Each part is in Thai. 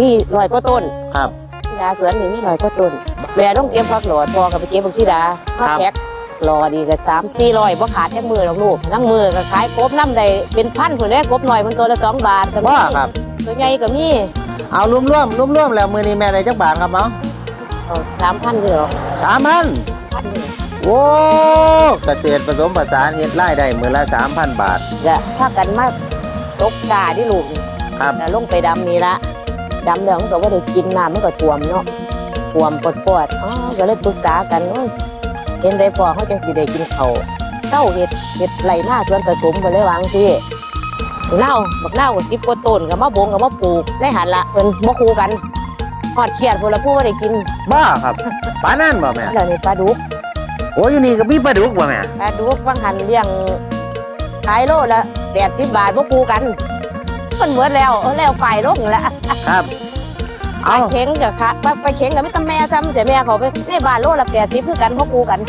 มีร้อยก็ต้นครับสีดาสวนนี่มีร้อยก็ต้นแม่ต้องเก็บผักหลอดพอกับไปเก็บผักสีดามาครับแพ็ครอดีก็สามสี่ร้อยบ่ขาดแค่มือหรอกลูกนั่งมือก็ขายกบน้ำใดเป็นพันคนแรกกบหน่อยมันตัวละสองบาทก็มีว่าครับตัวใหญ่ก็มีเอารวมรวมรวมรวมๆแล้วมือนี้แม่ได้จักบาทครับเนาะสามพันเลยเหรอสามพันพันเลยโอ้เกษตรผสมผสานเฮ็ดรายได้มือละสามพันบาทจะถ้ากันมาตกกาที่ลูกครับแล้วลงไปดำนี่ละ ดำแล้วมันก็ว่าได้กินน้ำมันก็ท่วมเนาะท่วมปวดปวดๆอ๋อก็เลยปรึกษากันโอ้ยเห็นได้พอเขาจังสิได้กินเขาวเศร้าเห็ดเห็ดไหลหน้าสวนผสมไปเลยวางสิเน่าบักเน่าสิบกว่าต้นกับมะบงกับมะปลูกได้หันละเพิ่นบ่คู่กันหอดเขียดคนละผู้บ่ได้กินบ้าครับปลานั่นบ่แม่แล้วนี่ปลาดุกโอ้อยู่นี่ก็มีปลาดุกบ่แม่ปลาดุกบางหันเลี้ยงขายโลละแปดสิบบาทบ่คู่กันมันเหมือนแล้วเอาแล้วไปลงแล้ว ครับปลาเอาเข็งกับค่ะปลาปลาเข็งกับมิตรแม่จำแต่แม่เขาไปในบ้านโลละแปดสิบคือกันพ่อกูกัน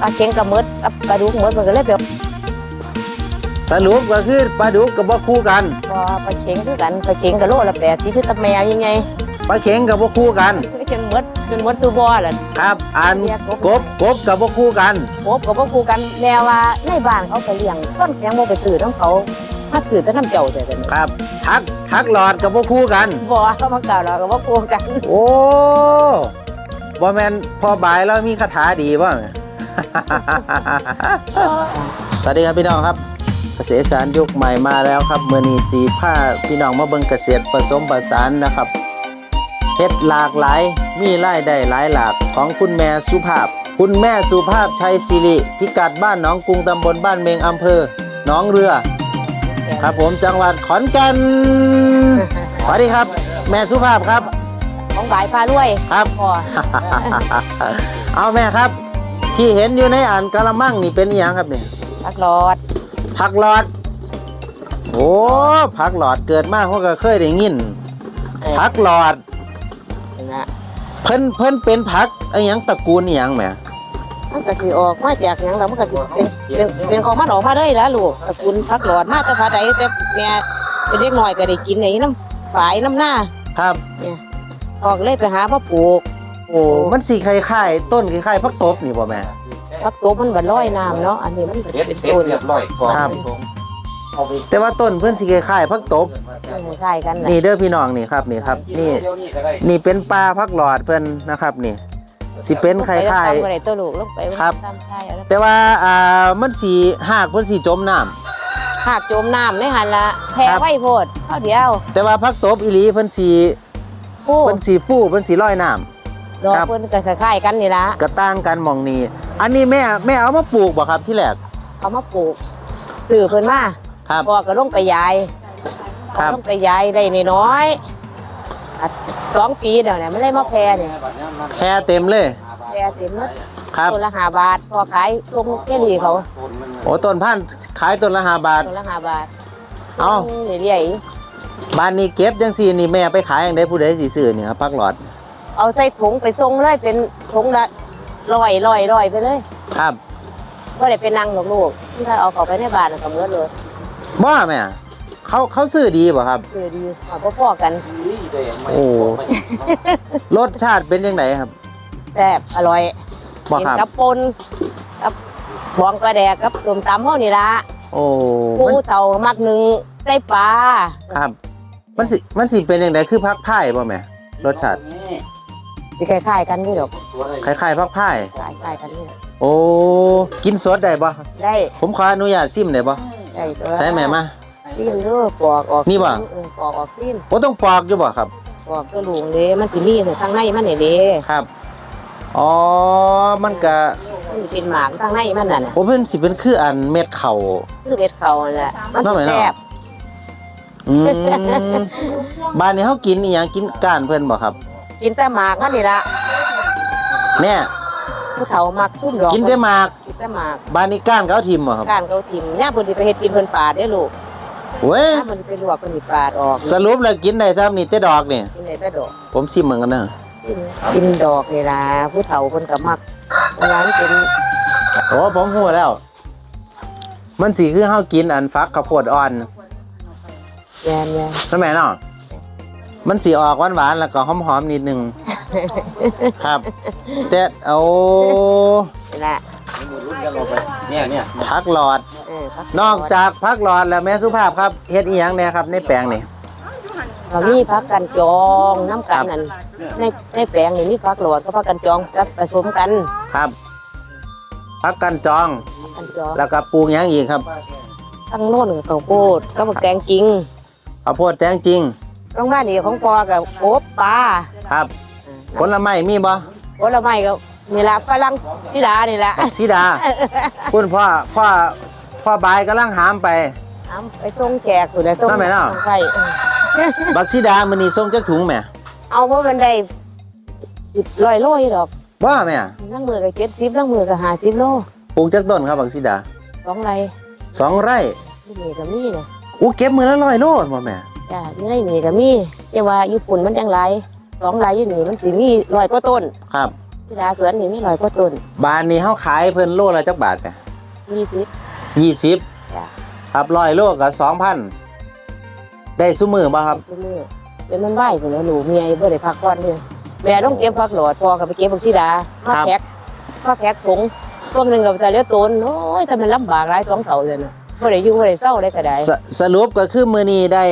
ปลาเข็งกับมดกับปลาดุกมดมันก็เลยแบบสรุปก็คือปลาดุกกับบ่คู่กันพอปลาเข็งคือกันปลาเข็งกับโลละแปดสิบคือตะแม่ยังไงปลาเข็งกับบ่คู่กันจนมดจนมดซูบอล่ะ ครับอันกบกบกับบ่คู่กันโอบกับพ่อกูกันแม่ว่าในบ้านเขาก็เลี้ยงต้นยังโมไปซื้อน้ำเขา มาซื้อแต่น้ำเจ้าแต่กันครับทักทักหลอดกับบ่คู่กันบ่เขามาเก่าเรากับพ่อกูกันโอ้บ่แม่นพอบายแล้วมีคาถาดีบ่สวัสดีครับพี่น้องครับ เกษตรสารยุคใหม่มาแล้วครับเมื่อนี้สีผ้าพี่น้องมาเบิ่งเกษตรผสมผสานนะครับเฮ็ดหลากหลายมีรายได้หลายหลากของคุณแม่สุภาพ คุณแม่สุภาพชัยศิริพิกัดบ้านหนองกรุงตำบลบ้านเมงอำเภอหนองเรือ ครับผมจังหวัดขอนแก่นสวัสดีครับ แม่สุภาพครับ ของบายพารวยครับ พอเอาแม่ครับ ที่เห็นอยู่ในอ่านกะละมังนี่เป็นอหย่างครับเนี่ยพักหลอดผักหลอด โอ้ผักหลอดเกิดมากเพราะก็เคยได้ยินผักหลอดนะเพิ่นเพิ่นเป็นผักไอ้หยังตระกูลอหยังแหม มันก็สิออกมาจากหยังแล้วมันก็สิเป็นเป็นเป็นของมันออกมาเลยแล้วลูกตระกูลพักหลอดมาแต่พัดใดแต่แม่เป็นเด็กน้อยก็ได้กินไอ้น้ำฝายน้ำหน้าครับ ออกเลยไปหามาปลูกโอ้ มันสีคล้ายๆต้นคล้ายๆผักตบนี่บ่แม่ พักตบมันบัดลอยน้ำเนาะอันนี้มันเสร็จเป็นเสร็จต้นเรียบร้อยก่อนครับ เอาไปแต่ว่าต้นเพิ่นสีคล้ายๆผักตบมันคล้ายกันนะนี่เด้อพี่น้องนี่ครับนี่ครับ นี่ เดี๋ยวนี้ก็ได้นี่เป็นปลาผักหลอดเพิ่นนะครับนี่ สิเป็นคล้ายๆลงไปตามกันเลยตัวลูกลงไปครับ ตามท้ายเอาแล้วแต่ว่าอ่ามันสีหากเพิ่นสีจมน้ำ หากจมน้ำในหันละแพ้ครับ ไว้โพดเท่าเดียวแต่ว่าผักตบอีหลีเพิ่นสีโอ้เพิ่นสีฟูเพิ่นสีลอยน้ำดอกครับเพิ่นก็คล้ายๆกันนี่ละกระต่างกันหมองนี้ อันนี้แม่แม่เอามาปลูกบ่ครับที่แรกเอามาปลูกซื้อเพิ่นมาครับ พอก็ลงไปยายครับ ลงไปยายได้น้อยๆอะ สองปีเดี๋ยวเนี่ยไม่ได้มาแพร่เนี่ยแพรเต็มเลย แพร่เต็มหมดครับ ตัวละห้าบาทพอขายส่งแค่นี้เขาโอ้ต้นพันธุ์ขายต้นละห้าบาท ตัวละห้าบาทเอ้า ส่งเรื่อยบ้านนี้เก็บจังซี่นี่แม่ไปขายอย่างได้ผู้ใดสิซื้อนี่ครับผักหลอดๆเอาใส่ถุงไปส่งเลยเป็นถุงละร้อยร้อยร้อยไปเลยครับก็ได้เป็นนางหลอกลูกถ้าเอาเข้าไปในบ้านก็เหมือนเลยบ่แม่เขาเขาซื้อดีบ่ครับซื้อดีเอาพ่อๆกัน โอ้รสชาติเป็นจังไดครับแซ่บอร่อยบ่กินครับกับปนกับบองปลาแดกกับส้มตำเฮานี่ละโอ้ผู้มันเฒ่ามักหนึ่งใส่ปลาครับ มันสิมันสิเป็นจังไดคือผักพายบ่แม่รสชาติสิคล้ายๆกันนี่หรอกคล้ายๆผักพายคล้ายๆกันนี่โอ้กินสดได้บ่ได้ผมขออนุญาตซิมได้บ่ได้ตัวใส่แม่มา ซิมเด้อปอกออกนี่บ่ เออปอกออกซิมบ่ต้องปอกอยู่บ่ครับ ปอกตัวลุงเด้มันสิมีข้างในมันนี่เด้ครับ อ๋อ มันก็มันสิเป็นหมากข้างในมันน่ะนะผมเพิ่นสิเป็นคืออันเม็ดเข่าคือเม็ดเขานั่นแหละมันนั่นไหมสิเนาะแซ่บอืม บ้านนี้เฮากินอีหยังกินก้านเพิ่นบ่ครับ กินแต่หมากมันนี่ละแน่ผู้เฒ่ามักซุ่มดอกกินแต่หมาก กินแต่หมากบ้านนี้ก้านเขาทิ่มบ่ครับ การเขาทิมเนี่ยเพิ่นสิไปเฮ็ดกินเพิ่นปาดเด้อลูก เว้ยถ้าเพิ่นสิไปลวกเพิ่นสิปาดออกสรุปแล้วกินได้ซ้ำนี่แต่ดอกนี่กินได้แต่ดอกผมชิมเหมือนกันนะกินกินดอกนี่ล่ะผู้เฒ่าเพิ่นก็มักเวลามันเป็นโอ้ผมฮู้แล้ว มันสิคือเฮากินอันฟักข้าวโพดอ่อนแยนแยนใช่ไหมเนาะมันสีออกหวานๆแล้วก็หอมๆนิดนึงครับแต่เอานี่แหละเนี่ยเนี่ยพักหลอดเออพั นอกจากพักหลอดแล้วแม่สุภาพครับเฮ็ดอีหยังแหน่ครับในแปลงนี่ เรามีพักกันจองน้ำกันนั่นในในแปลงนี่มีพักหลอดก็พักกันจองจะผสมกันครับ พักกันจองพักกันจองแล้วก็ปลูกหยังอีกครับตั้งโน่นกับข้าวโพดก็บักแตงจริงข้าวโพดแตงจริงโรงบ้านนี่ของปอกับโอบปลาครับผลไม้มีบ่ผลไม้ก็นี่ละฝรั่งสีดานี่แหละสีดา คุณพ่อพ่อ พ่อบายกำลังหามไป เอาไปส่งแจกอยู่แล้วส่งทำไมเนาะ ส่งใครเออบักสีดามื้อนี้ส่งจักถุงแม่เอาเพราะมันได้สิบร้อยโลอยู่ดอกบ่แม่นั่งมือกับเจ็ดสิบนั่งมือกับห้าสิบโลปลูกจักต้นครับบักสีดาสองไรสองไร่อยู่นี่ก็มีนะอู้เก็บมื้อละ100โลบ่แม่จ้าอยู่ในนี่ก็มีแต่ว่าญี่ปุ่นมันจังไรสองไรอยู่นี่มันสิมีร้อยกว่าต้นครับ ที่ดาสวนนี่มีร้อยกว่าต้นบานนี้เฮาขายเพิ่นโลละจักบาทแม่ยี่สิบ 20จ้ะครับ100โลก็2,000ได้ซุมื้อบ่ครับ ซื้อมือเป็นมันไหวผมแล้วหนูเมียบ่ได้พักก่อนเลยแม่ต้องเก็บผักหลอดพอกับไปเก็บผักสีดามาแพ็คมาแพ็คถุงพวกหนึงกับแต่เลือดต้นโอ้ยแต่มันลำบากหลายท้องเต่าเลยนะบ่ได้อยู่บ่ได้เศร้าได้ก็ได้สสรุปก็คือมื้อนี้ได้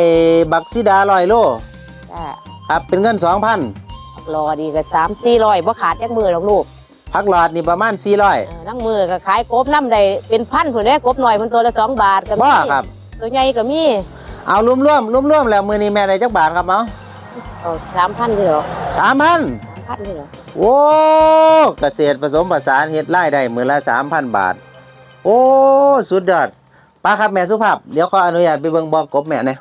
บักสีดา100โลจ้าครับเป็นเงิน2,000ผักหลอดดีก็สามสี่ร้อยบ่ขาดจักมือหรอกลูก พักหลอดนี่ประมาณเออนั่งมือก็ขายกบน้ำได้เป็นพันผุนได้กบหน่อยมันตัวละสองบาทก็400มีบ่ครับ ตัวใหญ่ก็มี เอารวมๆรวมๆแล้วมื้อนี้แม่ได้จักบาทครับเนาะเอาสามพันนี่หรอ3,000สามพันนี่หรอโอ้เกษตรผสมผสานเฮ็ดรายได้มื้อละ3,000บาท โอ้สุดยอดป้าครับแม่สุภาพเดี๋ยวขออนุญาตไปเบิ่งบ่อกบแม่หนะ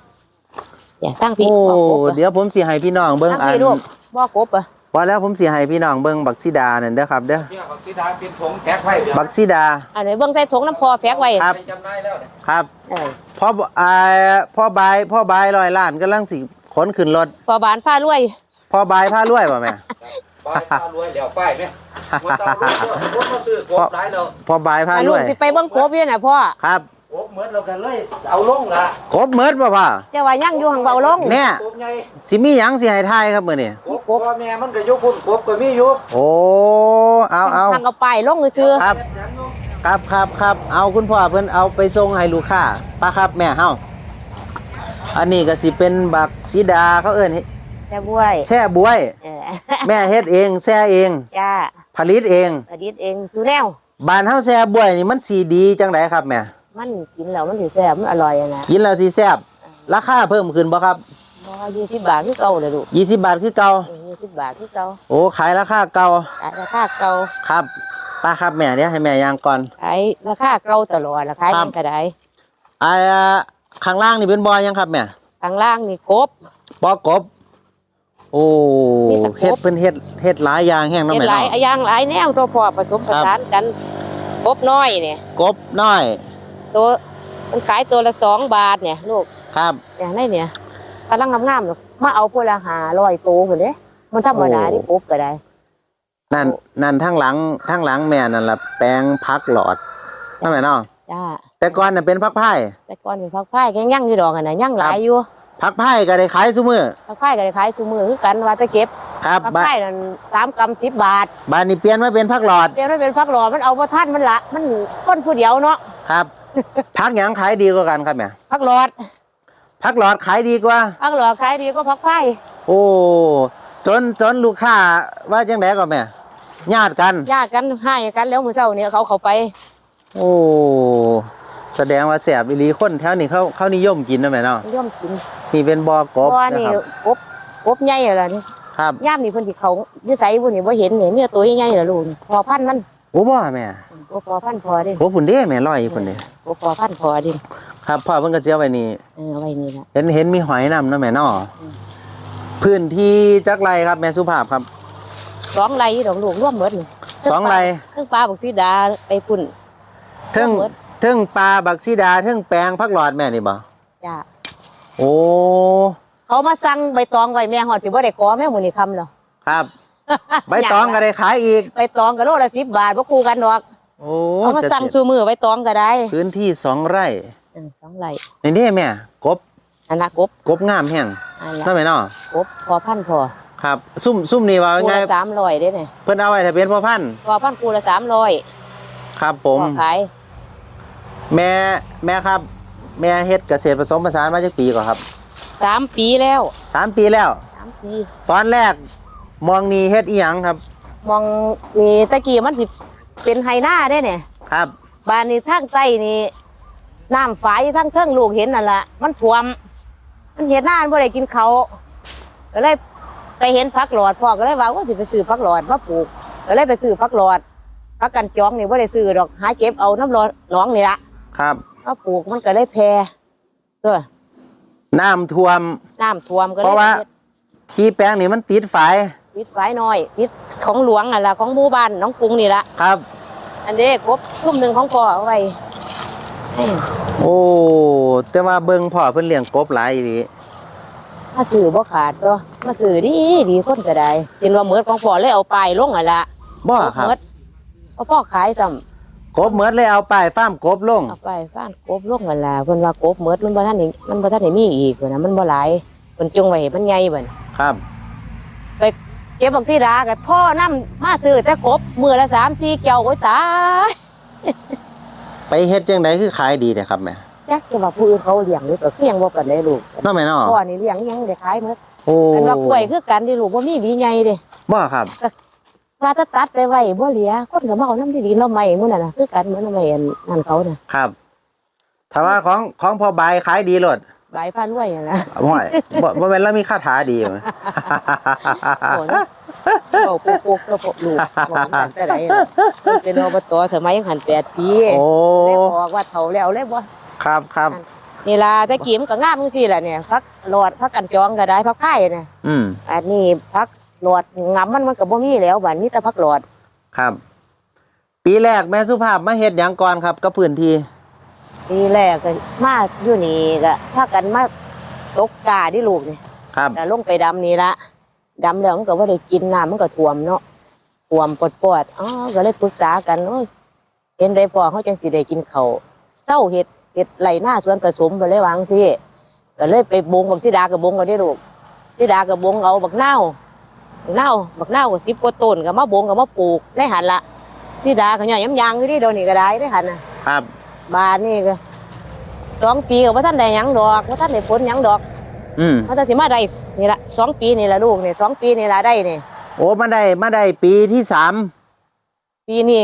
อย่าตั้งพี่โอ้บ่กบอะเดี๋ยวผมสิให้พี่น้องเบิ่งตั้งอันพี่ลูกบ่กบอะ พอแล้วผมสิให้พี่น้องเบิ่งบักซิดานั่นเด้อครับเด้อเนี่ยบางทีดาเป็นถงแพ็คไว้เดี๋ยวบักซิดา อันนี้เบิ่งใส่ถุงน้ำพอแพ็คไว้ครับ ไปจำได้แล้วเนี่ยครับเออพ่ออ่าพ่อบายพ่อบายร้อยล้านกำลังสิขนขึ้นรถพอบานผ้ารวย พ่อบายพารวยบ่แม่ป้ายตารวยแล้วป้ายไหมมันตารวยแล้วรถมาซื้อกบได้แล้วพ่อบายพาอันรลูวกยสิไปเบิ่งกบอยู่น่ะพ่อ ครับกบเห มือนเรากันเลยเอาลงละครบเมิดบ่พ่อเจะว่ายังอยู่หังเบาลงเนี่ยกบไงสิมีหยังสิให้ทายครับมื้อนี้กบพ่อแม่มันก็อยุพุ่นกบก็มีอยู่โอ้เอาเอาทางเอาป้ายลงซื้อครับ ครับครับครับเอาคุณพ่อเพิ่นเอาไปส่งให้ลูกค้าป้าครับแม่เฮาอันนี้ก็สิเป็นบักสีดาเขาเอิ้นแต่บวยแช่บวย เออแม่เฮ็ดเองแช่เองจ้าผลิตเองประดิษฐ์เองสูแนวบ้านเฮาแช่บวยนี่มันสีดีจังไดครับแม่ มันกินแล้วมันสิแซ่บมันอร่อยอะนะกินแล้วสิแซ่บราคาเพิ่มขึ้นบ่ครับบ่ยี่สิบบาทคือเก่าเลยลูก20บาทคือเก่ายี่สิบบาทคือเก่าโอ้ขายราคาเก่าขายราคาเก่าครับป้าครับแม่เดี๋ยวให้แม่ย่างก่อนขายราคาเก่าตลอดราคาครับยังก็ได้อ่าข้างล่างนี่เป็นบ่อยังครับแม่ข้างล่างนี่กบบ่อกบโอ้มีสักกบเฮ็ดเพิ่นเฮ็ดเฮ็ดหลายอย่างแห้งเนาะเป็นแม่หลายเนาะอย่างหลายแนวตัวพอผสมผสานกันกบน้อยเนี่ยกบน้อย ตัวมันขายตัวละสองบาทเนี่ยลูกครับเนี่ยในเนี่ยกำลังงามๆลูกมาเอาพวกละหาร้อยตัวคนเด้มันธรรมดาโอ้ที่กบก็ได้นั่นนั่นทั้งหลังทั้งหลังแม่นั่นล่ะแปลงพักหลอดใช่ไหมเนาะจ้าแต่ก่อนน่ะเป็นพักไผ่แต่ก่อนเป็นพักไผ่แข็งยั่งอยู่ดอกกันนะยั่งหลายอยู่พักไผ่ก็ได้ขายซุมื้อพักไผ่ก็ได้ขายซุมือคือกันว่าแตะเก็บครับพักบ้านไผ่นั่นสามกรัมสิบบาทบ้านนี้เปลี่ยนมาเป็นพักหลอดเปลี่ยนมาเป็นพักหลอมันเอาพระท่านมันละมันคนผู้เดียวเนาะครับ พักหยังขายดีกว่ากันครับแม่พักหลอดพักหลอดขายดีกว่า พักหลอดขายดีก็พักไผ่โอ้จนจนลูกค้าว่าจังไดก็แม่ญาติกัน ญาติกันให้กันแล้วมื้อเช้าเนี่ยเขาเขาไป โอ้แสดงว่าแสบอีหลีคนแถวนี้เขาเขานิยมกินนะแม่เนาะนิยมกินนี่เป็นบ่อกเพบราะว่านะนี่ครับกบกบใหญ่ล่ะนี่ครับ ย่ามนี่เพิ่นสิเขาอยู่ไสพุ่นนี่บ่เห็นนี่มีแต่ตัวใหญ่ๆล่ะลูกนี่พอพันธุ์มัน โอ้บ่แม่บ่พอพันธุ์พอเด้โอ้พุ่นเด้แม่ร้อยพุ่นเด้บ่พอพันธุ์พอเด้ครับพ่อเพิ่นก็เสียไว้นี่เออเอาไว้นี่ล่ะเห็นเห็นมีหอยนำนะแม่เนาะอืมพื้นที่จักไรครับแม่สุภาพครับสองไร่ดอกลูกรวมหมดนี่สองไร่เทั้งปลาบักสีดาไปพุ่นเทิงรวมหมดเทิงปลาบักซีดาเทิงแปลงพักหลอดแม่นี่บ่จ้าโอ้เขามาสั่งใบตองไว้แม่ฮอดสิบ่ได้ขอแม่มื้อนี้คำแล้วครับ ใบตองก็ได้ขายอีก ใบตองก็โลละ10บาทบ่คู่กันดอกโอ้เอามาสั่งซูมือใบตองก็ได้ พื้นที่สองไร่เออสองไร่นี่นี่แม่กบอันน่ะกบกบงามแห้งอันละนั่นไหมเนาะกบพอพันพอครับซุ่มซุ่มนี่ว่ากูไงละสามร้อยเด้เนี่ยเพิ่นเอาไว้ทะเบียนพ่อพันธุ์พอพันกูละสามร้อยครับผมพอขายแม่แม่ครับ แม่เฮ็ดเกษตรผสมผสานมาจากปีก่อนครับสามปีแล้วสามปีแล้วสามปีตอนแรก มองนี่เฮ็ดอีหยังครับ มองนี่ตะกี้มันสิเป็นไฮหน้าได้เนี่ยครับบ้านนี้ทางใต้นี่น้ำฝายทั้งเทิงลูกเห็นนั่นละมันท่วม มันเห็นหน้ามันบ่ได้กินเขาวก็เลยไปเห็นพักหลอดพ่อก็เลยว่าว่าสิไปซื้อพักหลอดมาปลูกก็เลยไปซื้อพักหลอดพักกันจองนี่บ่ได้ซื้อดอกหาเก็บเอาน้ำร้อนหน้องนี่ละครับ มาปลูกมันก็เลยแพร่ตัวน้ำท่วม น้ำท่วมก็เลยเพราะว่าฮ็ดที่แปลงนี่มันติดฝาย ติดฝายน้อยติดของหลวงอะล่ะของหมู่บ้านน้องกรุงนี่ละครับ อันนี้ครบทุ่มหนึ่งของพ่อเอาไว้ให้โอ้แต่ว่าเบิ่งพ่อเพิ่นเลี้ยงกบหลายอีหลีมาซื้อบ่ขาดตัวมาซื้อดีดีคนก็ได้กินว่าเหมือนของพ่อเลยเอาไปายลงอะล่ะบ่ครับเมิดเพราะพ่อขายซ้ำกบเหมือดเลยเอาป้ายฟาร์มกบลงเอาไปฟ้านกบลงอะล่ะเพิ่นว่ากบเมิดมันบ่ทันได้มันบ่ทันได้มีอีกว่านะมันบ่หลายเพิ่นจงไว้ให้มันใหญ่บัดครับ เก็บบักซีดาก็ท่อน้ำมาซื้อแต่กบมื้อละ3 4แก้วโอ้ยตายไปเฮ็ดจังไดคือขายดีเนี่ยครับแม่จักจะว่าผู้อื่นเขาเลี้ยงหรือก็คือยังบ่ปานใดลูกเนาะแม่เนาะพ่อนี่เลี้ยงยังได้ขายหมดโอ้อันว่ากล้วยคือกันที่ลูกบ่มีหวีใหญ่เด้บ่ครับว่าถ้าตัดไปไว้บ่เหลือคนก็มาเอาน้ำดีๆเราใหม่มื้อนั้นน่ะคือกันเหมือนเราใหม่อันนั่นเขาน่ะครับ ถ้าว่าของของพ่อบายขายดีโลด ใบพันรวยนั่นล่ะบ่บ่บ่แม่นแล้วมีคาถาดีไหมโอ้ยเอาปุ๊กๆก็พวกลูกบอกตั้งแต่ไหนล่ะเพิ่นเป็นอบตสมัยยังหัน8ปีโอ้เลยบอกว่าเฒ่าแล้วเลยบ่ครับครับนี่ล่ะแต่กี้มันก็งามจังซี่ล่ะเนี่ยพักหลอดพักกันจองก็ได้พักไผ่น่ะอืมอันนี้พักหลอดงํมันมันก็บ่มีแล้วบัดมีแต่พักหลอดครับ ปีแรกแม่สุภาพมาเฮ็ดหยังก่อนครับกับพื้นที่ ทีแรกก็มาอยู่นี่ก็พากันมาตกกาที่ลูกนี่ครับก็ลงไปดำนี่ละดำแล้วมันก็บ่ได้กินน้ำมันก็ท่วมเนาะท่วมปวดปวดๆอ๋อก็เลยปรึกษากันโอ้ยเห็นได้พอเขาจังสิได้กินเขาวเศร้าเห็ดเห็ดไหลหน้าสวนผสมไปเลยวาจั่งสิก็เลยไปบงบักสิดากับบงเอาได้ลูกสิดากับบงเอาบักนาวบักนาวบักนาวก็สิบกว่าต้นก็มาบงก็มาปลูกได้หันละสิดาก็ย่อยย้ำยางอยู่ที่เดี๋ยวนี้ก็ได้ได้หันน่ะครับ บานนี่ก็สองปีก็บ่ทันได้หยังดอกบ่ทันได้ผลหยังดอกอืมมันจะสิมาได้นี่ละสองปีนี่ละลูกนี่สองปีนี่ละได้นี่โอ้มาได้มาได้ปีที่สามปีนี้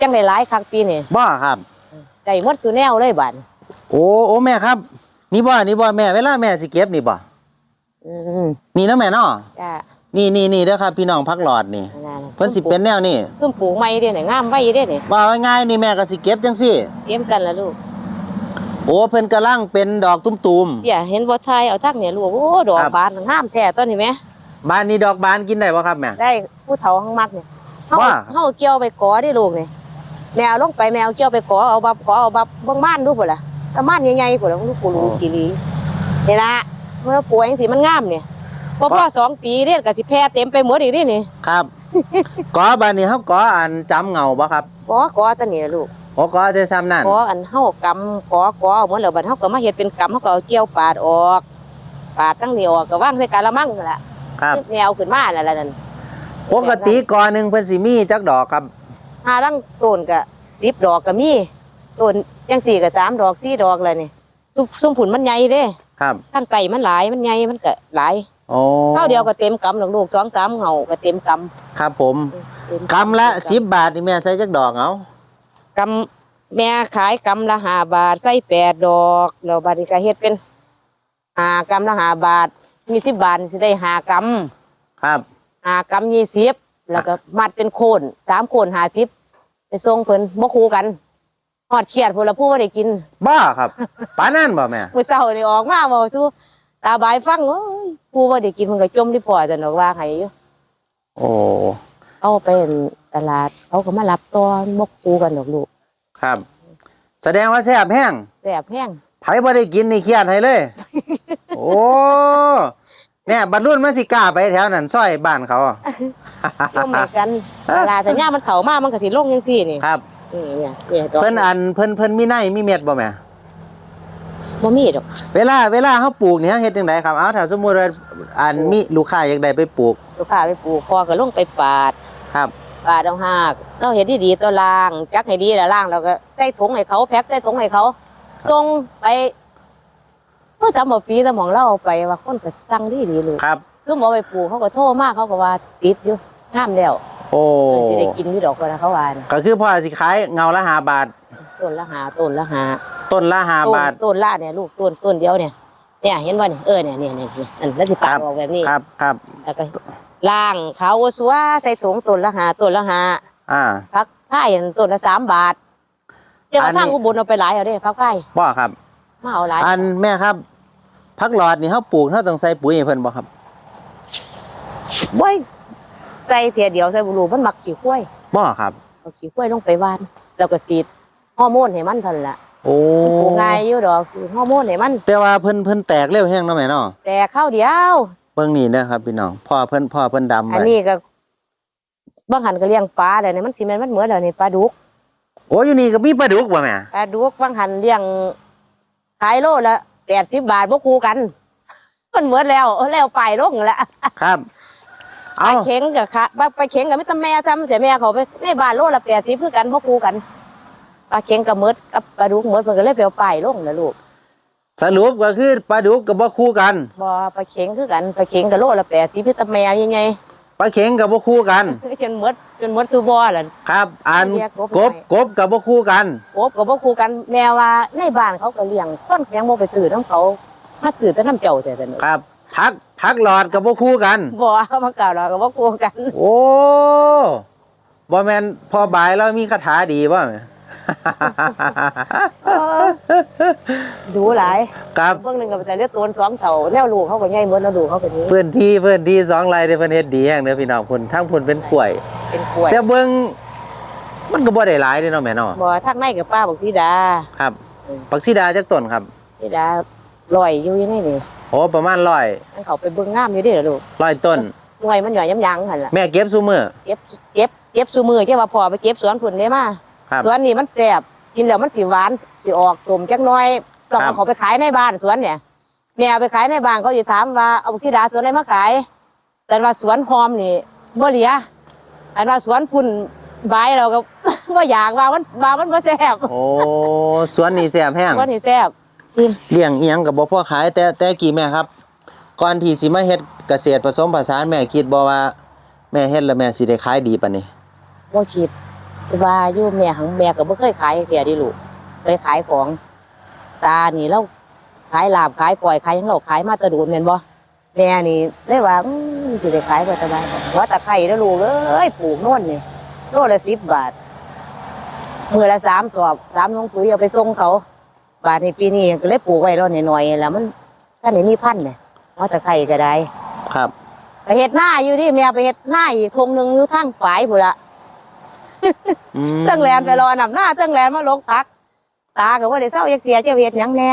จังได้หลายครั้งปีนี่บ่ครับ ได้หมดสุแนวเลยบาดนี้โอ้โอ้แม่ครับ นี่บ่นี่บ่แม่เวลาแม่สิเก็บนี่บ่อืมนี่นะแม่เนาะจ้า นี่นี่นี่เด้อครับพี่น้องพักหลอดนี่นั่นเพิ่นสิเป็นแนวนี่ซุ่มปลูกใหม่เด้นี่งามไว้เด้นี่ว่าง่ายๆนี่แม่ก็สิเก็บจังซี่เตรียมกันละลูก โอ้เพิ่นกำลังเป็นดอกตุ้มเดี๋ยวเห็นบ่ทายเอาทักเนี่ยลูกโอ้ดอกครับบานงามแท้ต้นนี่แหมๆบ้านนี้ดอกบานกินได้บ่ครับแม่ได้ผู้เฒ่าหังมักนี่เฮาว่าเฮาเกี่ยวไปกอได้ลูกนี่แมวลงไปแมวเกี่ยวไปกอเอาบับขอเอาบับเบิ่งบ้านดูพุ่นล่ะแตะม่านใหญ่ๆพุ่นล่ะลูกกูรู้กี่ลีนี่ล่ะเมื่อป่วยจังซี่มันงามนี่พ อพ่อสองปีเด้ก็สิแพร่เต็มไปหมดอีกนี่นี่ครับกอบ้านนี้เฮากออันจำเงาบ่ครับกอกอตัวนี้ล่ะลูกโอ้กอจะซ้ำนั่นกออันเฮากำกอกอเหมือนแล้วบัดเฮาก็มาเฮ็ดเป็นกำเฮาก็เอาเจียวปาดออก ปาดตั้งนี่ออกก็วางใส่กะละมังนั่นล่ะครับแมวขึ้นมานั่นล่ะนั่นปกติกอหนึงเพิ่นสิมีจักดอกครับหาลังต้นก็10ดอกก็มีต้นจังสี่ก็สามดอกสี่ดอกเลยนี่ซุมซุมผุนมันใหญ่เด้ ครับทั้งไตมันหลายมันใหญ่มันก็หลาย โอ้ข้าวเดียวก็เต็มกำหรอกลูกสองสามเหงาก็เต็มกำครับผมเต็มกำละ10บาทนี่แม่ใส่จักดอกเอากำแม่ขายกำละห้าบาท ใส่แปดดอกแล้วบัดนี้ก็เฮ็ดเป็นหากำละห้าบาท มีสิบบาทสิได้หากำครับหากำยี่สิบแล้วก็มัดเป็นโคนสามโคนห้าสิบไปส่งเพิ่นบ่คู่กันหอดเขียดพุ่นละผู้ว่าได้กิน บ้าครับปานนั่นบ่แม่ มื้อเช้านี่ออกมาบ่สู้ตาบายฟังโอ้ย ผู้ว่าได้กินมันก็จมที่พ่อจันดอกว่าให้อยู่โอ้เอาไปตลาดเขาก็มารับตอนบ่คู่กันดอกลูกครับ แสดงว่าแซ่บแห้งแซ่บแห้งไผบ่ได้กินนี่เครียดให้เลย โอ้เนี่ยบรรลุนมันสิกล้าไปแถวนั้นซอยบ้านเขาร่วมมือกันตลาดสัญญามันเข้ามามันก็สิลงจังซี่นี่ครับนี่เนี่ยเนี่ยดอกเพิ่นอันเพิ่นเพิ่นมีในมีเม็ดบ่แม่ บ่มีดอกเวลาเวลาเขาปลูกเนี่ยเฮ็ดจังไดครับเอาถ้าสมมุติว่าอันมีลูกค้าอยากได้ไปปลูก ลูกค้าไปปลูกพอก็ลงไปปาดครับ ปาดเอาหากเราเห็นดีๆตัวล่าง จักให้ดีแล้วล่างเราก็ใส่ถุงให้เขาแพ็คใส่ถุงให้เขาส่งไปเมื่อจำบ่ปีสมองเราเอาไปว่าคนก็สั่งดีดีๆเลยครับคือหมอไปปลูกเขาก็โทรมาเขาก็ว่าติดอยู่ห้ามแล้วโอ้เออสิได้กินอยู่ดอกก็นะเขาว่านะก็คือพ่อสิขายเงาละห้าบาทต้นละหาต้นละหา ต้นละห้าต้นบาท ต้นละเนี่ยลูกต้นต้นเดียวเนี่ยเนี่ยเห็นว่าเนี่ยเออเนี่ยเนี่ยเนี่ยเนี่ยอันแล้วสิปาครัดบ ออกแบบนี้ครับครับ แล้วก็ล่างเขาวสัวใส่ถุงต้นละหาต้นละหาอ่า พักไผ่ต้นละสามบาทเจ้าอันนี้ ทางอุบลเอาไปหลายเอาเด้พักไผ่บ่ครับ มาเอาหลายอันแม่ครับพักหลอดนี่เขาปลูกเขาต้องใส่ปุ๋ยให้เพิ่นบ่ครับบ่ยใจเสียเดียวใส่บุรูมันมักขี้ข้วย บ่ครับ เอาขี้ข้วยลงไปหวาน แล้วก็สีดฮอร์โมนให้มันเท่านั้นละ โอ้ปลูกง่ายอยู่ดอกสีดฮอร์โมนให้มัน แต่ว่าเพิ่นเพิ่นแตกเร็วแห้งเนาะแม่เนาะแต่ข้าวเดียวเบิ่งนี่นะครับพี่น้องพ่อเพิ่นพ่อเพิ่นดำอันไว้นี้ก็บางหันก็เลี้ยงปลาแล้วนี่มันสิแม่นมันเหมือนแล้วนี่ปลาดุกโอ้อยู่นี่ก็มีปลาดุกบ่แม่ปลาดุกบางหันเลี้ยงขายโลละแปดสิบบาทบ่คู่กัน มันเหมือนแล้วแล้วไปลงแล้วครับปลาเอาเข็งกับค่ะปลาปลาเข็งกับไม่ต้องแม่จำเสียแม่เขาไปในบ้านโลละแปดสิบคือกันบ่คู่กัน ปลาเข็งกับมดกับปลาดุกมดมันก็เลยไปเอาไปลงนะลูกสรุปก็คือปลาดุกกับบ่คู่กันบ่ปลาเข็งคือกันปลาเข็งกับโลละแปดสิบพี่ตาแมวยังไงปลาเข็งกับบ่คู่กันจนมดจนมดซูบอล่ะครับอันเรียกกบกบกบกับบ่คู่กันกบกับบ่คู่กันแม่ว่าในบ้านเขาก็เลี้ยงคนยังบ่ไปซื้อน้ำเขามาซื้อแต่น้ำเจ้าแต่แต่เนี่ยครับพักพักหลอดกับบ่คู่กันบ่เขามาเก่าเราก็บ่คู่กัน โอ้บ่แม่นพอบายแล้วมีคาถาดีบ่แม่ ดูหลายครับเบิ่งหนึงก็แต่เลือดตัวสองเท่าแนวลูกเขาก็ใหญ่หมดแล้วดูเขาก็นี้พื้นที่พื้นที่สองไร่ที่เพิ่นเฮ็ดดีแฮงเด้อพี่น้องพุ่นทั้งพุ่นเป็นกล้วย เป็นกล้วยแต่เบิ่งมันก็บ่ได้หลายเด้เนาะแม่เนาะบ่ทางในกับป้าบอกสีดา ครับปักสีดาจักต้นครับสีดาลอยอยู่ยังไงนี่โอ้ประมาณ100มันเขาไปเบิ่งงามอยู่เดิล่ะลูก100ต้นหน่วยมันหย่อยย้ำยังหั่นล่ะแม่เก็บซุมื้อเก็บเก็บเก็บซุมือที่ว่าพอไปเก็บสวนพุ่นได้มา ครับสวนนี่มันแซ่บกินแล้วมันสิหวานสิออกสมจักหน่อยต้องครัเอาบ เขาไปขายในบ้านสวนเนี่ยแม่เอาไปขายในบ้านเขาสิถามว่าเอาบักสีดาสวนอะไรมาขาย แต่ว่าสวนหอมนี่บ่เหลียอันว่าสวนพุ่นใบายเราก็ บ่อยากว่ามันว่ามันบ่แซ่บโอ้สวนนี่แซ่บแห้งสวนนี่แซ่บซิมเลี้ยงอีหยังก็บ่พอขายแต่แต่กี่แม่ครับ ก่อนที่สิมาเฮ็ดเกษตรผสมผสานแม่คิดบ่ว่า แม่เฮ็ดแล้วแม่สิได้ขายดีปานนี้ บ่คิดแต่ ว่าอยู่แม่หังแม่ก็บ่เคยขายเสียดิลูกเคยขายของ ตานี่เราขายลาบขายกล้วยขายหยังเราขายมาแตะดูนแม่นบ่แม่นี่เลยว่าอือสิได้ขายบ่สบายหัวตะไคร้เด้อลูกเอ้ยปลูกโน่นนี่โลละ10บาทมื้อละ3ตอบ3ลงปุ๋ยเอาไปส่งเขา บาทในปีนี้ก็เลยปลูกไว้แล้วหน่อยๆแล้วมันถ้าไหนมีพันธุ์เนี่ยหัวตะไคร้ก็ได้ ครับไปเฮ็ดหน้าอยู่ดิแม่ไปเฮ็ดหน้าอีกทงหนึงอยู่ทางฝายพุ่นละ อืมตั้งแลนไปรอนำหน้าตั้งแลนมาลกพัก ตาก็ว่าได้เศร้าอยากเสียเจ้าเฮ็ดหยังแน่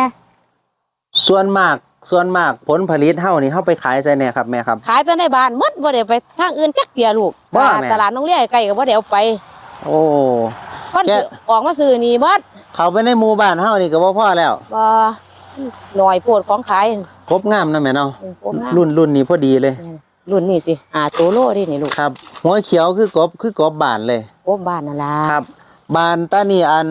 ส่วนมากส่วนมากผลผลิตเฮานี่เฮาไปขายไสแน่ครับแม่ครับ ขายแต่ในบ้านหมดบ่ได้ไปทางอื่นจักเตียลูกว่าแม่ ตลาดน้องเลี้ยใกล้ก็บ่ได้เอาไปโอ้ มันแก ออกมาซื้อนี่เบิดเข้าไปในหมู่บ้านเฮานี่ก็บ่พอแล้วบ่หน่อยโพดของขายครบงามนะแม่เนาะโอ้งามรุ่นรุ่นนี้พอดีเลย รุ่นนี้สิหาตัวโลดินี่ลูกครับหัวเขียวคือกบคือกบบ้านเลยโอ้บ้านนั่นล่ะครับบ้านตานี่อัน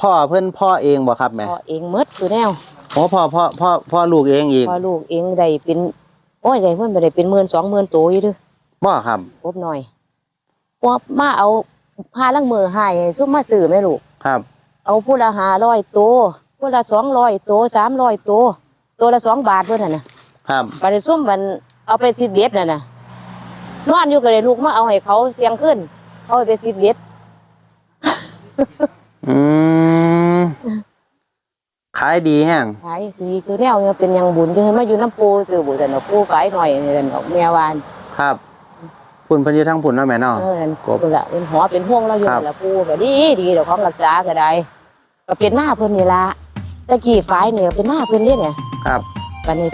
พ่อเพิ่นพ่อเองบ่ครับแม่พ่อเองหมดอยู่แนวโอ้พ่อพ่อพ่อพ่อลูกเองอีกพ่อลูกเองได้เป็นโอ้ยได้เพิ่นบ่ได้เป็นหมื่นสองหมื่นตัวอยู่เด้อบ่ครับกบหน่อยว่ามาเอาพาลังมือให้ซุมมาซื้อแม่ลูกครับ เอาผู้ละห้าร้อยตัวผู้ละสองร้อยตัวสามร้อยตัวตัวละสองบาทเพื่อนน่ะนะครับบาทซุ่มมัน เอาไปซิดเบ็ดน่ะนะนอนอยู่ก็เลยลูกมาเอาให้เขาเตียงขึ้นเอาไปซิดเบ็ดอืมขายดีแฮงขายสีคือแนวเนี่ยเป็นหยังบุญจังมาอยู่น้ำปูซื้อบุญแต่เนาะปูฝายหน่อยนี่แต่เนาะแม่วาน ครับพุ่นเพิ่นอยู่ทางพุ่นเนาะแม่เนาะ เออนั่นกบพุ่นละเป็นหัวเป็นห่วงเราอยู่ครับ นั่นละปูก็ดีดีเดี๋ยวของรักษาก็ได้ ก็เป็นหน้าเพิ่นนี่ละตะกี้ฝายเนี่ยเป็นหน้าเพิ่นเนี่ยเนี่ยครับ วันนี้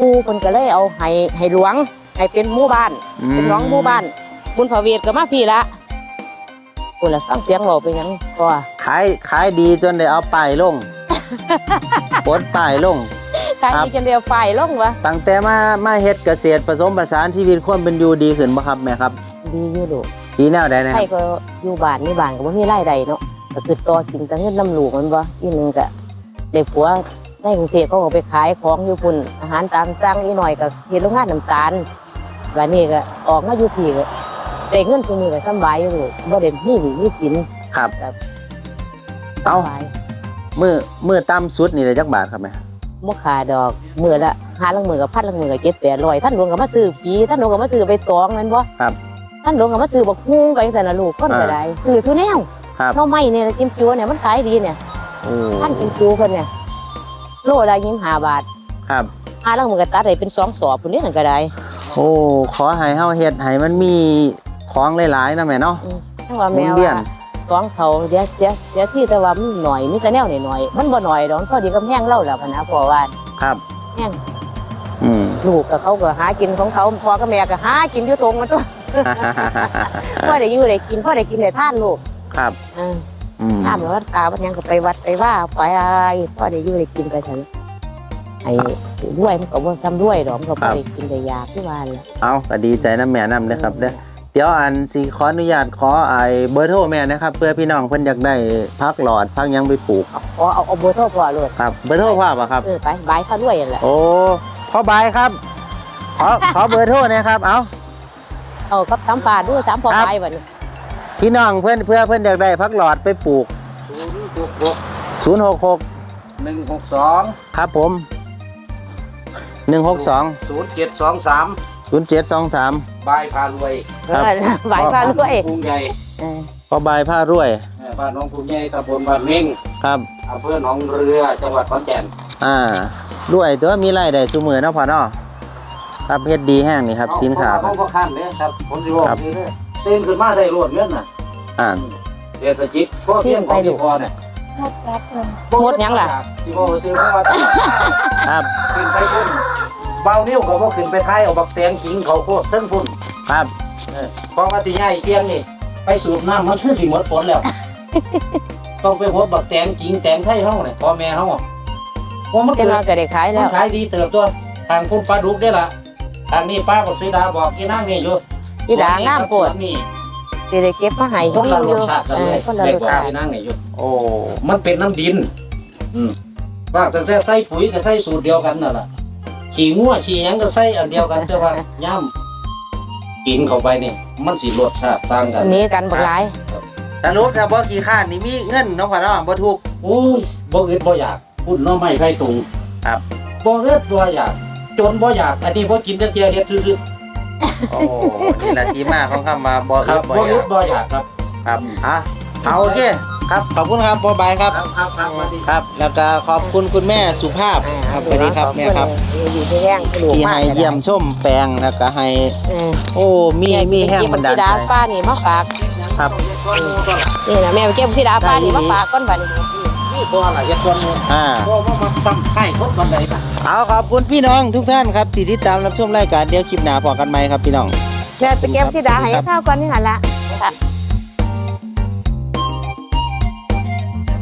ปูเพิ่นก็เลยเอาให้ให้หลวงให้เป็นหมู่บ้านอืเป็นน้องหมู่บ้านบุญพระเวทก็มาพี่ละกูละฟังเสียงเว้าไปหยังก็ขายขายดีจนได้เอาป้ายลง ปลดป้ายลง ทางครับนี้จนเดียวไฟลงวะตั้งแต่มามาเฮ็ดเกษตรผสมผสานชีวิตคนเป็นอยู่ดีขึ้นบ่ครับแม่ครับดีอยู่ลูกดีแนวใดนะคใครรับก็อยู่บ้านนี่บ้านก็บ่มีรายได้เนาะก็คือต่อกินแต่เงินน้ำลูกมันบ่อีหนึงก็ได้ผัว ในกรุงเทพเขาก็ไปขายของอยู่พุ่นอาหารตามสั่งอีหน่อยก็เฮ็ดโรงงานน้ำตาลวันนี้ก็ออกมาอยู่พี่ก็ได้เงินซุมื้อก็สำบายอยู่ลูกบ่ได้มีหนี้มีสินครับสเอ้าบายมือมือต่ำสุดนี่ได้จักบาทครับแม่บ่ขาดอกมื้อละหาลังมื้อก็พันลังมื้อก็7 800ท่านหลวงก็มาซื้อปีท่านหลวงก็มาซื้อไปตองแม่นบ่ครับท่านหลวงก็มาซื้อบักฮุ้งไปจังซั่นน่ะลูกคนก็อ่าได้ซื้อซุแนวครับ หน่อไม้เนี่ยกินจัวเนี่ยมันขายดีเนี่ย โอ้พันกินจัวเพิ่นเนี่ย โลละยิ้ม5บาทครับหาลังมื้อก็ตัดได้เป็นสองสอบพุ่นนี่นั่นก็ได้โอ้ขอให้เฮาเฮ็ดให้มันมีของหลายๆนะแม่เนาะจังว่าหมุแม่นเวียนว่าสองเขาเดี๋ยวเสียเสียที่แต่ว่ามันหน่อยมีแต่แนวหน่อยๆมันบ่หน่อยดอกมันพอดีกับแห้งเล่าแล้วพะนะพ่อว่าครับแห้งอืมลูกกับเขาก็หากินของเขาพ่อกับแม่ก็หากินอยู่ทงมันตัวพ่อได้อยู่ได้กินพ่อได้กินได้ทานลูกครับเออ อืมน้ำแล้ววัดกาวันยังก็ไปวัดไปว่าไปไอ้พ่อได้อยู่ได้กินไปฉันไอ้สิด้วยมันก็บ่ซ้ำด้วยดอกมันก็บ่ได้กินได้ยาที่ว่าแหละเอาก็ดีใจนะแม่นำนะครับเด้อเดี๋ยวอันสิขออนุญาตขอไอ้เบอร์โทรแม่นะครับ เพื่อพี่น้องเพิ่นอยากได้พักหลอดพักหยังไปปลูกเอาเอาเอาเอาเบอร์โทรพ่อเลยครับเบอร์โทรพ่อป่ะครับ เออไปบายเขาด้วยนั่นแหละโอ้พ่อบายครับ ขอขอเบอร์โทรหนะครับ เอาเอากับสามปลาด้วยสามพ่อครับไปบัดนี้ พี่น้องเพื่อนเพื่อเพื่อนอยากได้พักหลอดไปปลูก ศูนย์หกหก066 หนึ่งหกสองครับผม 162 ศูนย์เจ็ดสองสาม0723บายพารวยครับเออบายพาด้วยกรุงใหญ่เออพ่อบายผ้ารวยเอ่อบ้านหน้องกรุงใหญ่ตำบลบ้านเม่งครับ อำเภอหนองเรือ จังหวัดขอนแก่นอ่าด้วยตัวมีรายได้ซุมือเนาะพ่อเนาะครับเฮ็ดดีแห้งนี่ครับสินค้าเอเขาก็ขั้นเนี่ยครับผมจะบอกครับนี่เลย ตื่นขึ้นมาได้รวดเงินน่ะอ่า เศรษฐกิจพวกเที่ยงของที่พอเนี่ยหมดยังล่ะที่พ่อซื้อมาว่าครับ ขึ้นไปพุ่นเบานิ้วเขาก็ขึ้นไปท้ายเอาบักแตงขิงเขาโคตรเทั้งพุ่นครับ เออเพราะว่าที่ง่ายเที่ยงนี่ไปสูบน้ำมันคือสิหมดฝนแล้ว ต้องไปพบบักแตงขิงแตงไทยเฮาเนี่ยพ่อแม่เฮาเพราะมันจะเกินอดนก็ได้ขายมัแล้นว ขายดีเติบตัวทางพุ่นปลาดุกได้ล่ะทางนี้ป้าบอกสีดาบอกอีนั่งนี่อยู่ ที่ด่างามโปวดส่วนนี่สิได้เก็บมาให้คนทิ้ละงรอยู่สชาติกันเอเลอยคนละได้รสบอกชาติอีนั่งนี่อยู่โอ้มันเป็นน้ำดิน อืมว่าแต่ใส่ปุ๋ยก็ใส่สูตรเดียวกันนั่นแหละขี่งัวขี่หยังก็ใส่อันเดียวกันแต่ว่าย่ำกินเข้าไปนี่มันสิรสชาติต่างกันอันนี้กันบักหลายสรุปถ้าบ่กี่ข้านนี่มีเงินเนาะพ่อเนาะบ่ถูกโอ้ยบ่อึดบ่อยากพุ่นหน้อไม่ไผ่ตุงครับบ่อึดบ่อยาก จนบ่อยาก อันนี้บ่กินแต่เทียเฮ็ดซื่อ โอ้นี่ละที่มาของคำว่าบ่ๆคอึรับดบ่บ่ออึยาดกบ่อยากครับ ครับอะเอาโอเคครับขอบคุณครับพ่อบายครับครับครับครับสวัสดี ครับ แล้วก็ขอบคุณคุณแม่สุภาพครับสวัสดีครับแม่ครับอยู่ที่แห้งกระดูกที่มากให้เยี่ยมชมแปลงแล้วก็ให้เออโอ้มีมีแห้งบันดาลเก็บใจบักสีดาฟ้านี่มาฝากครับ นี่นะแม่ไปเก็บบักสีดาฟ้านี่มาฝากก้อนบัดนี้ นี่บ่ล่ะเฮ็ดส่วนหนึงอ่าบ่มามาซ้ำให้คนบันไดน่ะ เอาขอบคุณพี่น้องทุกท่านครับที่ติดตามรับชมรายการเดี๋ยวคลิปหน้าพอกันไหมครับพี่น้องแม่ไปเก็บบักสีดาให้ข้าวก่อนนี่หันละ